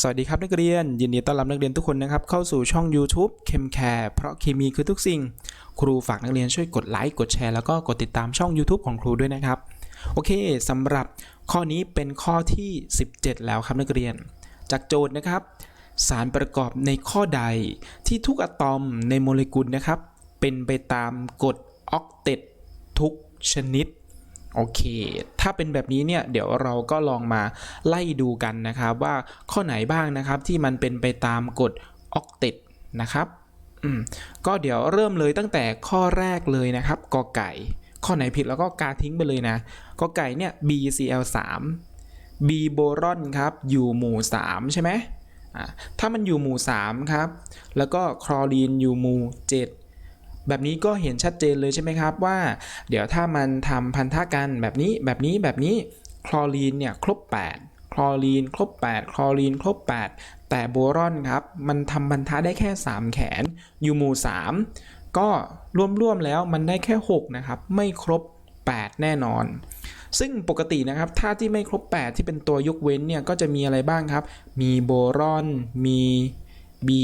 สวัสดีครับนักเรียน ยินดีต้อนรับนักเรียนทุกคนนะครับ เข้าสู่ช่อง YouTube เคมแคร์เพราะเคมีคือทุกสิ่ง ครูฝากนักเรียนช่วยกดไลค์กดแชร์แล้วก็กดติดตามช่อง YouTube ของครูด้วยนะครับ โอเคสำหรับข้อนี้เป็นข้อที่ 17 แล้วครับนักเรียน จากโจทย์นะครับ สารประกอบในข้อใดที่ทุกอะตอมในโมเลกุลนะครับ เป็นไปตามกฎออกเตตทุกชนิด โอเค ถ้าเป็นแบบนี้เนี่ยเดี๋ยวเราก็ลองมาไล่ดูกันนะครับว่าข้อไหนบ้างนะครับที่มันเป็นไปตามกฎออกเตตนะครับอืมก็เดี๋ยวเริ่มเลยตั้งแต่ข้อแรกเลยนะครับกอไก่ ข้อไหนผิดแล้วก็กาทิ้งไปเลยนะกอไก่เนี่ย BCl3 B โบรอนครับอยู่หมู่ 3 ใช่ไหมถ้ามันอยู่หมู่ 3 ครับ แล้วก็คลอรีนอยู่หมู่ 7 แบบนี้ก็เห็นชัดเจนเลยใช่ไหมครับว่า เดี๋ยวถ้ามันทำพันธะกันแบบนี้แบบนี้แบบนี้คลอรีนเนี่ยครบ 8 คลอรีนครบ 8 คลอรีนครบ 8 แต่โบรอนครับ มันทำพันธะได้แค่ 3 แขนอยู่หมู่ 3 ก็ร่วมๆแล้วมันได้แค่ 6 นะครับ ไม่ครบ 8 แน่นอน ซึ่งปกตินะครับถ้าที่ไม่ครบ 8 ที่เป็นตัวยกเว้นเนี่ยก็จะมีอะไรบ้างครับ มีโบรอน มี Be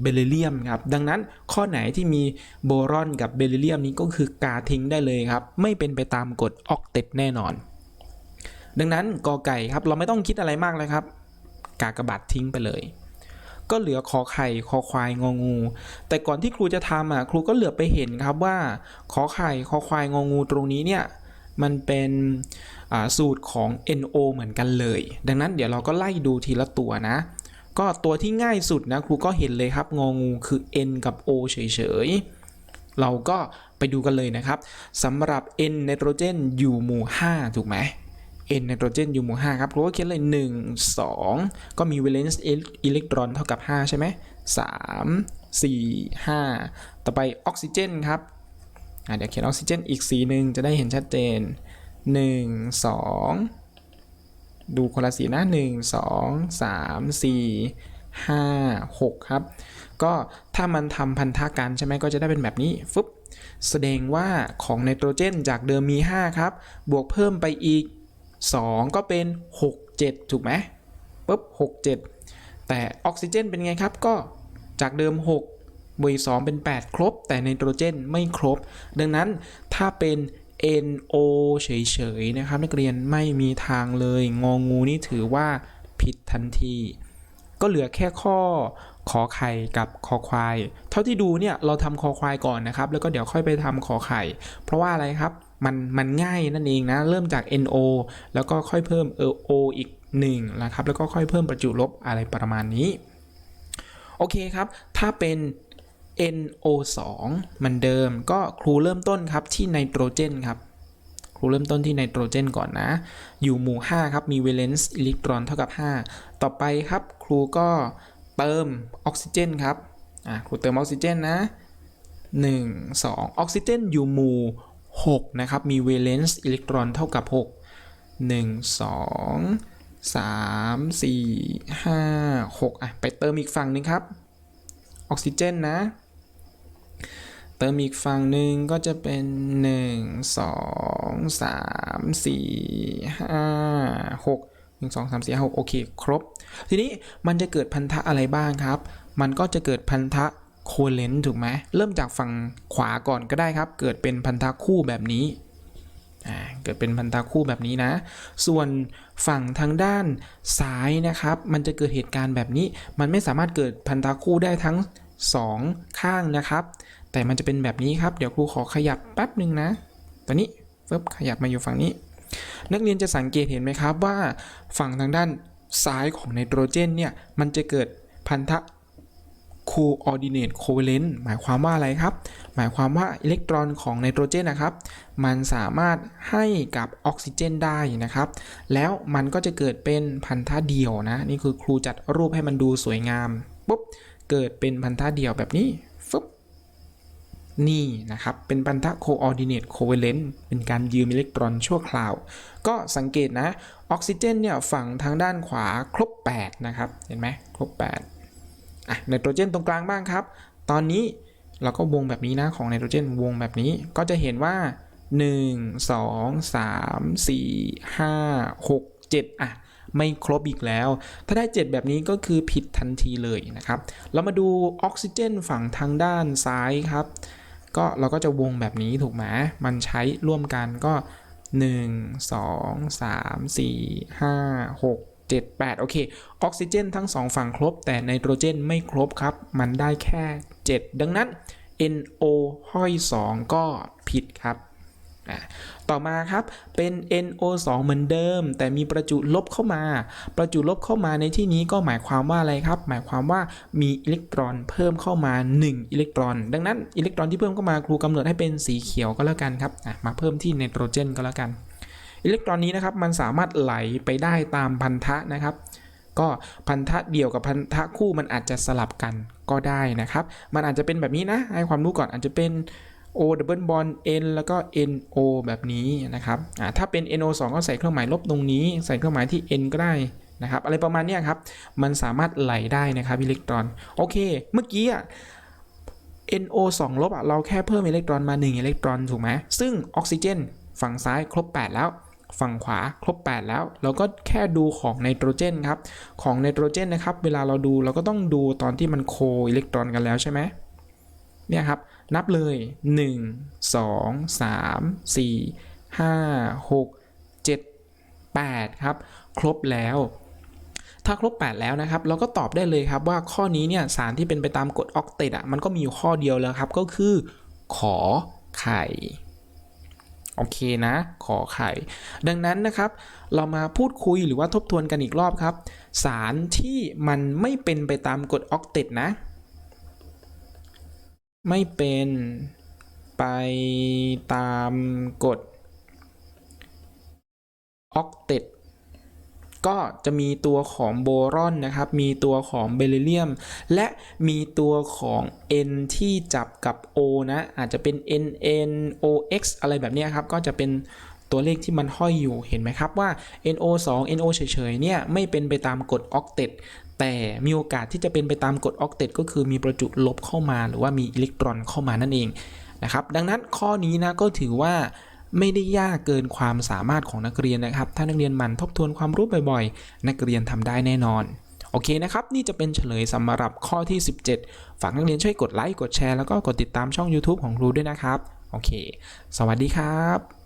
เบริเลียมครับ ดังนั้นข้อไหนที่มีโบรอนกับเบริเลียมนี้ก็คือกาทิ้งได้เลยครับ ไม่เป็นไปตามกฎออกเตตแน่นอน ดังนั้นกอไก่ครับเราไม่ต้องคิดอะไรมากเลยครับ กากระบาททิ้งไปเลย ก็เหลือคอไข่คอควายงองู แต่ก่อนที่ครูจะทำอะครูก็เหลือไปเห็นครับว่าขอไข่คอควายงองูตรงนี้เนี่ยมันเป็นสูตรของ NO เหมือนกันเลย ดังนั้นเดี๋ยวเราก็ไล่ดูทีละตัวนะ ก็ตัวที่ง่ายสุดนะครูก็เห็นเลยครับ งองูคือ N กับ O เฉยๆ เราก็ไปดูกันเลยนะครับสำหรับ N ไนโตรเจนอยู่หมู่ 5 ถูกไหม N ไนโตรเจนอยู่หมู่ 5 ครับครูก็เขียนเลย 1 2 ก็มี valence อิเล็กตรอนเท่ากับ 5 ใช่ไหม 3 4 5 ต่อไปออกซิเจนครับเดี๋ยวเขียนออกซิเจนอีกสีหนึ่งจะได้เห็นชัดเจน 1 2 ดูคนละสีนะ1 2 3 4 5 6 ครับ ก็ถ้ามันทำพันธะกันใช่ไหมก็จะได้เป็นแบบนี้ฟึบแสดงว่าของไนโตรเจนจากเดิมมี 5 ครับ บวกเพิ่มไปอีก 2 ก็เป็น 6 7 ถูกไหมปุ๊บ6 7 แต่ออกซิเจนเป็นไงครับก็จากเดิม 6บวกอีก2เป็น 8 ครบ แต่ไนโตรเจนไม่ครบ ดังนั้นถ้าเป็น NO เฉยๆนะครับ นักเรียนไม่มีทางเลย งองูนี่ถือว่าผิดทันที ก็เหลือแค่ข้อขอไข่กับคอควาย เท่าที่ดูเนี่ยเราทำคอควายก่อนนะครับ แล้วก็เดี๋ยวค่อยไปทำขอไข่ เพราะว่าอะไรครับ มันมันง่ายนั่นเองนะ เริ่มจาก NO แล้วก็ค่อยเพิ่ม O อีก1นะครับ แล้วก็ค่อยเพิ่มประจุลบอะไรประมาณนี้ โอเคครับ ถ้าเป็น NO2 เหมือนเดิมก็ครูเริ่มต้นครับที่ไนโตรเจนครับครูเริ่มต้นที่ไนโตรเจนก่อนนะ อยู่หมู่ 5 ครับ มี valence อิเล็กตรอนเท่ากับ 5 ต่อไปครับครูก็เติมออกซิเจนครับอะครูเติมออกซิเจนนะ 1 2 ออกซิเจนอยู่หมู่ 6 นะครับ มี valence อิเล็กตรอนเท่ากับ 6 1 2 3 4 5 6อะไปเติมอีกฝั่งหนึงครับ ออกซิเจนนะ เติมอีกฝั่งหนึ่งก็จะเป็น 1 2 3 4 5 6 1 2 3 4 5 6 โอเค ครบ ทีนี้มันจะเกิดพันธะอะไรบ้างครับ มันก็จะเกิดพันธะโคเลนถูกไหม เริ่มจากฝั่งขวาก่อนก็ได้ครับ เกิดเป็นพันธะคู่แบบนี้ เกิดเป็นพันธะคู่แบบนี้นะ ส่วนฝั่งทางด้านซ้ายนะครับ มันจะเกิดเหตุการณ์แบบนี้ มันไม่สามารถเกิดพันธะคู่ได้ทั้ง 2 ข้างนะครับ แต่มันจะเป็นแบบนี้ครับ เดี๋ยวครูขอขยับแป๊บหนึ่งนะตอนนี้ฟึบขยับมาอยู่ฝั่งนี้ นักเรียนจะสังเกตเห็นไหมครับว่าฝั่งทางด้านซ้ายของไนโตรเจนเนี่ย มันจะเกิดพันธะ coordinate covalent หมายความว่าอะไรครับ หมายความว่าอิเล็กตรอนของไนโตรเจนนะครับ มันสามารถให้กับออกซิเจนได้นะครับ แล้วมันก็จะเกิดเป็นพันธะเดี่ยวนะ นี่คือครูจัดรูปให้มันดูสวยงาม ปุ๊บ เกิดเป็นพันธะเดี่ยวแบบนี้ฟึบนี่นะครับ เป็นพันธะ coordinate covalent เป็นการยืมอิเล็กตรอนชั่วคราว ก็สังเกตนะ ออกซิเจนเนี่ยฝั่งทางด้านขวาครบ 8 นะครับ เห็นไหมครบ 8อะไนโตรเจนตรงกลางบ้างครับ ตอนนี้เราก็วงแบบนี้นะของไนโตรเจนวงแบบนี้ก็จะเห็นว่า 1 2 3 4 5 6 7อะ ไม่ครบอีกแล้ว ถ้าได้ 7 แบบนี้ก็คือผิดทันทีเลยนะครับ เรามาดูออกซิเจนฝั่งทางด้านซ้ายครับ ก็เราก็จะวงแบบนี้ถูกไหมมันใช้ร่วมกันก็ 1 2 3 4 5 6 7 8 โอเค ออกซิเจนทั้งสองฝั่งครบ แต่ไนโตรเจนไม่ครบครับ มันได้แค่ 7 ดังนั้น NO ห้อย 2 ก็ผิดครับ ต่อมาครับเป็น NO2 เหมือนเดิม แต่มีประจุลบเข้ามา ประจุลบเข้ามาในที่นี้ก็หมายความว่าอะไรครับ หมายความว่ามีอิเล็กตรอนเพิ่มเข้ามา 1 อิเล็กตรอน ดังนั้นอิเล็กตรอนที่เพิ่มเข้ามาครูกำหนดให้เป็นสีเขียวก็แล้วกันครับมาเพิ่มที่ไนโตรเจนก็แล้วกัน อิเล็กตรอนนี้นะครับมันสามารถไหลไปได้ตามพันธะนะครับก็พันธะเดี่ยวกับพันธะคู่มันอาจจะสลับกันก็ได้นะครับ มันอาจจะเป็นแบบนี้นะ ให้ความรู้ก่อนอาจจะเป็น O double bond N แล้วก็ NO แบบนี้นะครับถ้าเป็น NO 2 ก็ใส่เครื่องหมายลบตรงนี้ ใส่เครื่องหมายที่ N ก็ได้นะครับอะไรประมาณนี้ครับ มันสามารถไหลได้นะครับอิเล็กตรอน โอเค เมื่อกี้อะ NO 2ลบอะเราแค่เพิ่มอิเล็กตรอนมา 1 อิเล็กตรอนถูกไหมซึ่งออกซิเจน ฝั่งซ้ายครบ 8 แล้ว ฝั่งขวาครบ 8 แล้ว เราก็แค่ดูของไนโตรเจนครับ ของไนโตรเจนนะครับ เวลาเราดูเราก็ต้องดูตอนที่มันโคอิเล็กตรอนกันแล้วใช่ไหม เนี่ยครับ นับเลย 1 2 3 4 5 6 7 8 ครับ ครบแล้ว ถ้าครบ 8 แล้วนะครับ เราก็ตอบได้เลยครับว่าข้อนี้เนี่ยสารที่เป็นไปตามกฎออกเตดอะมันก็มีอยู่ข้อเดียวแล้วครับ ก็คือขอไข่โอเคนะ ขอไข่ ดังนั้นนะครับ เรามาพูดคุยหรือว่าทบทวนกันอีกรอบครับ สารที่มันไม่เป็นไปตามกฎออกเตดนะ ไม่เป็นไปตามกฎออกเตดก็จะมีตัวของโบรอนนะครับ มีตัวของเบริเลียม และมีตัวของ N ที่จับกับ O นะ อาจจะเป็น NN OX อะไรแบบนี้ครับ ก็จะเป็นตัวเลขที่มันห้อยอยู่เห็นไหมครับว่า NO 2 NO เฉยๆเนี่ยไม่เป็นไปตามกฎออกเตด แต่มีโอกาสที่จะเป็นไปตามกฎออกเตดก็คือมีประจุลบเข้ามาหรือว่ามีอิเล็กตรอนเข้ามานั่นเองนะครับ ดังนั้นข้อนี้นะก็ถือว่าไม่ได้ยากเกินความสามารถของนักเรียนนะครับ ถ้านักเรียนหมันทบทวนความรู้บ่อยๆ นักเรียนทำได้แน่นอน โอเคนะครับ นี่จะเป็นเฉลยสำหรับข้อที่ 17 ฝากนักเรียนช่วยกดไลค์ กดแชร์ แล้วก็กดติดตามช่อง YouTube ของครูด้วยนะครับ โอเค สวัสดีครับ